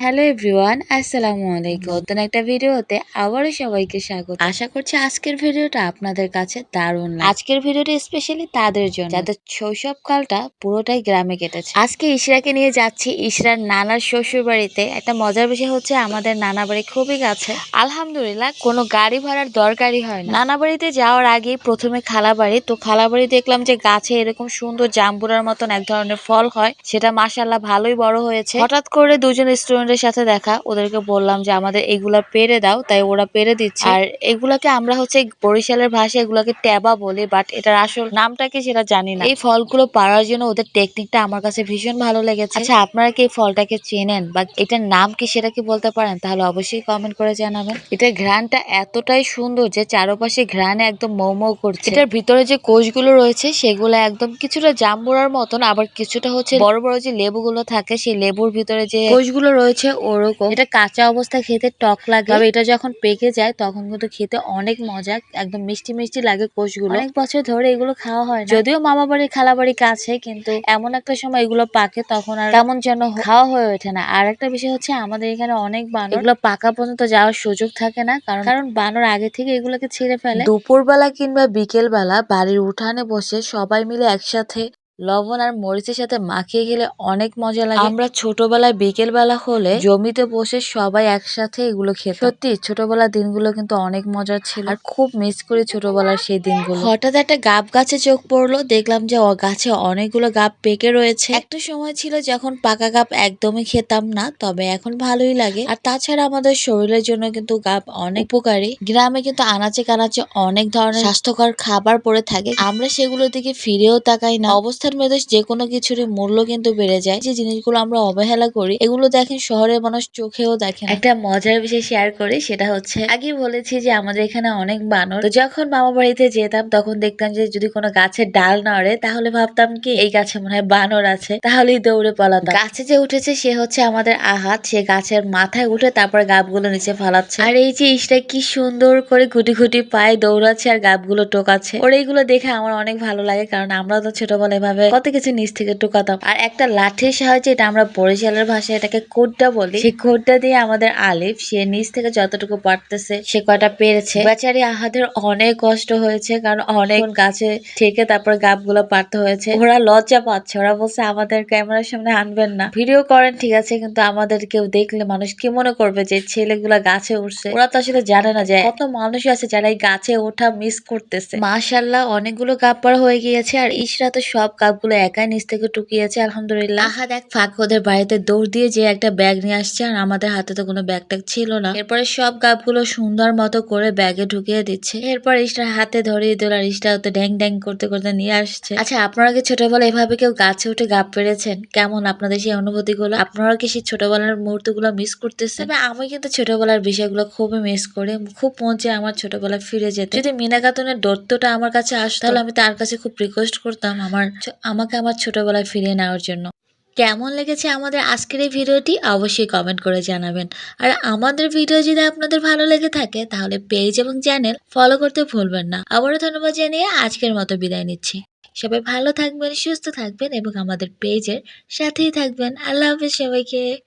Hello everyone আসসালামু আলাইকুম নতুন একটা ভিডিওতে আবারও সবাইকে স্বাগত। আশা করছি আজকের ভিডিওটা আপনাদের কাছে দারুণ। আজকের ভিডিওটা স্পেশালি তাদের জন্য। যাদের শৈশবকালটা পুরোটাই গ্রামে কেটেছে। আজকে ইশরাকে নিয়ে যাচ্ছি ইশরার নানার শ্বশুর বাড়িতে একটা মজার বিষয় হচ্ছে আমাদের নানা বাড়ি খুবই কাছে। আলহামদুলিল্লাহ কোনো গাড়ি ভাড়ার দরকারই হয় না। নানা বাড়িতে যাওয়ার আগে প্রথমে খালা বাড়ি তো খালা বাড়ি দেখলাম যে গাছে এরকম সুন্দর জাম্বুরার মতন এক ধরনের ফল হয়। সেটা মাসাল্লাহ ভালোই বড় হয়েছে। হঠাৎ করে দুজন স্টুডেন্টের সাথে দেখা, ওদেরকে বললাম যে, আমাদের এগুলা পেরে দাও। তাই ওরা পেরে দিচ্ছে। আর এগুলাকে আমরা হচ্ছে বরিশালের ভাষায় এগুলাকে ট্যাবা বলি বাট এটার আসল নামটা কি সেটা জানি না। এই ফলগুলো পাড়ার জন্য ওদের টেকনিকটা আমার কাছে ভীষণ ভালো লেগেছে। আচ্ছা আপনারা কি এই ফলটাকে চেনেন বা এটার নাম কি সেটা কি বলতে পারেন? তাহলে অবশ্যই কমেন্ট করে জানাবেন। এটার ঘ্রাণটা এতটাই সুন্দর যে, চারপাশে ঘ্রাণে একদম মৌ মৌ করছে। এটার ভিতরে যে কোষগুলো রয়েছে, সেগুলো একদম কিছুটা জাম্বুরার মতন, আবার কিছুটা হচ্ছে বড় বড় যে লেবুগুলো থাকে, সেই লেবুর ভিতরে যে কোষগুলো রয়েছে ওরকম। এটা কাঁচা অবস্থায় খেতে টক লাগে। তবে এটা যখন পেকে যায় তখন কিন্তু খেতে অনেক মজা একদম মিষ্টি মিষ্টি লাগে কোষগুলো। অনেক বছর ধরে এগুলো খাওয়া হয় যদিও মামা বাড়ি খালা বাড়ি কাছে কিন্তু এমন একটা সময় এগুলো পাকে তখন আর কেমন যেন খাওয়া হয়ে ওঠে না। আর একটা বিষয় হচ্ছে আমাদের এখানে অনেক বানর। এগুলো পাকা পর্যন্ত যাওয়ার সুযোগ থাকে না কারণ কারণ বানর আগে থেকে এগুলোকে ছেড়ে ফেলে। দুপুরবেলা কিংবা বিকেল বেলা বাড়ির উঠানে বসে সবাই মিলে একসাথে লবণ আর মরিচের সাথে মাখিয়ে খেলে অনেক মজা লাগে। আমরা ছোটবেলায় বিকেল বেলা হলে জমিতে বসে সবাই একসাথে এগুলো খেতাম। সত্যি, ছোটবেলার দিনগুলো কিন্তু অনেক মজার ছিল। আর খুব মিস করি ছোটবেলার সেই দিনগুলো। হঠাৎ একটা গাব গাছে চোখ পড়ল, দেখলাম যে গাছে অনেকগুলো গাব পেকে রয়েছে। একটা সময় ছিল যখন পাকা গাব একদমই খেতাম না, তবে এখন ভালোই লাগে। আর তাছাড়া আমাদের শরীরের জন্য কিন্তু গাব অনেক উপকারী। গ্রামে কিন্তু আনাচে কানাচে অনেক ধরনের স্বাস্থ্যকর খাবার পড়ে থাকে। আমরা সেগুলোর দিকে ফিরেও তাকাই না। অবস্থার মেয়েদের যে কোনো কিছুরই মূল্য কিন্তু বেড়ে যায়। যে জিনিসগুলো আমরা অবহেলা করি, এগুলো দেখেন শহরের মানুষ চোখেও দেখেন একটা মজার বিষয় শেয়ার করি, সেটা হচ্ছে আগে বলেছি যে আমাদের এখানে অনেক বানর। তো যখন মামা বাড়িতে যেতাম, তখন দেখতাম যে যদি কোনো গাছের ডাল নড়ে, তাহলে ভাবতাম কি, এই গাছে মনে হয় বানর আছে, তাহলেই দৌড়ে পালাতাম। গাছে যে উঠেছে, সে হচ্ছে আমাদের আহাত। সে গাছের মাথায় উঠে তারপর গাবগুলো নিচে ফালাচ্ছে। আর এই যে ইসটা কি সুন্দর করে গুটি গুটি পায়ে দৌড়াচ্ছে আর গাবগুলো টোকাচ্ছে। ওর এইগুলো দেখে আমার অনেক ভালো লাগে, কারণ আমরা তো ছোটবেলায় এভাবে কত কিছু নিচ থেকে টোকাতাম। আর একটা লাঠির সাহায্যে এটা আমরা বরিশালের ভাষায় এটাকে কোডটা বলি। সেই কোডটা দিয়ে আমাদের আলিফ, সে নিচ থেকে যতটুকু পারতেছে, সে কয়টা পেরেছে। বেচারি আহাদের অনেক কষ্ট হয়েছে, কারণ অনেক গাছে থেকে তারপর গাবগুলো পারতে হয়েছে। ওরা লজ্জা পাচ্ছে, ওরা বলছে, আমাদের ক্যামেরার সামনে আনবেন না। ভিডিও করেন, ঠিক আছে, কিন্তু আমাদের কেউ দেখলে মানুষ কি মনে করবে যে ছেলেগুলা গাছে উঠছে? ওরা তো আসলে জানে না যে কত মানুষ আছে যারা এই গাছে ওঠা মিস করতেছে। মাশাল্লাহ অনেকগুলো গাব পাড়া হয়ে গিয়েছে, আর ইশরা তো সব গাবগুলো একাই নিচ থেকে টুকিয়েছে আলহামদুলিল্লাহ। আহাদ এক ফাঁক ওদের বাড়িতে দৌড় দিয়ে যে একটা ব্যাগ নিয়ে আসছে, আর আমাদের হাতে তো কোনো ব্যাগ ট্যাগ ছিল না। এরপরে সব গাবগুলো সুন্দর মতো করে ব্যাগে ঢুকিয়ে দিচ্ছে। এরপর ইশরার হাতে ধরিয়ে দিল, আর ইশরা তো ড্যাং ড্যাং করতে করতে নিয়ে আসছে। আচ্ছা আপনারা কি ছোটবেলায় এভাবে কেউ গাছে উঠে গাপ পেরেছেন কেমন আপনাদের সেই অনুভূতিগুলো? আপনারা কি সেই ছোটবেলার মুহূর্তগুলো মিস করতেছেন? তবে আমি কিন্তু ছোটবেলার বিষয়গুলো খুবই মিস করি। খুব মন চায় আমার ছোটবেলায় ফিরে যেতে। যদি মিনা খাতুনের দত্তটা আমার কাছে আসতো, তাহলে আমি তার কাছে খুব রিকোয়েস্ট করতাম। আমার আমাকে আমার ছোটোবেলায় ফিরিয়ে নেওয়ার জন্য। কেমন লেগেছে আমাদের আজকের এই ভিডিওটি অবশ্যই কমেন্ট করে জানাবেন। আর আমাদের ভিডিও যদি আপনাদের ভালো লেগে থাকে, তাহলে পেজ এবং চ্যানেল ফলো করতে ভুলবেন না। আবারও ধন্যবাদ জানিয়ে আজকের মতো বিদায় নিচ্ছি। সবাই ভালো থাকবেন, সুস্থ থাকবেন এবং আমাদের পেজের সাথেই থাকবেন। আল্লাহ হাফেজ সবাইকে।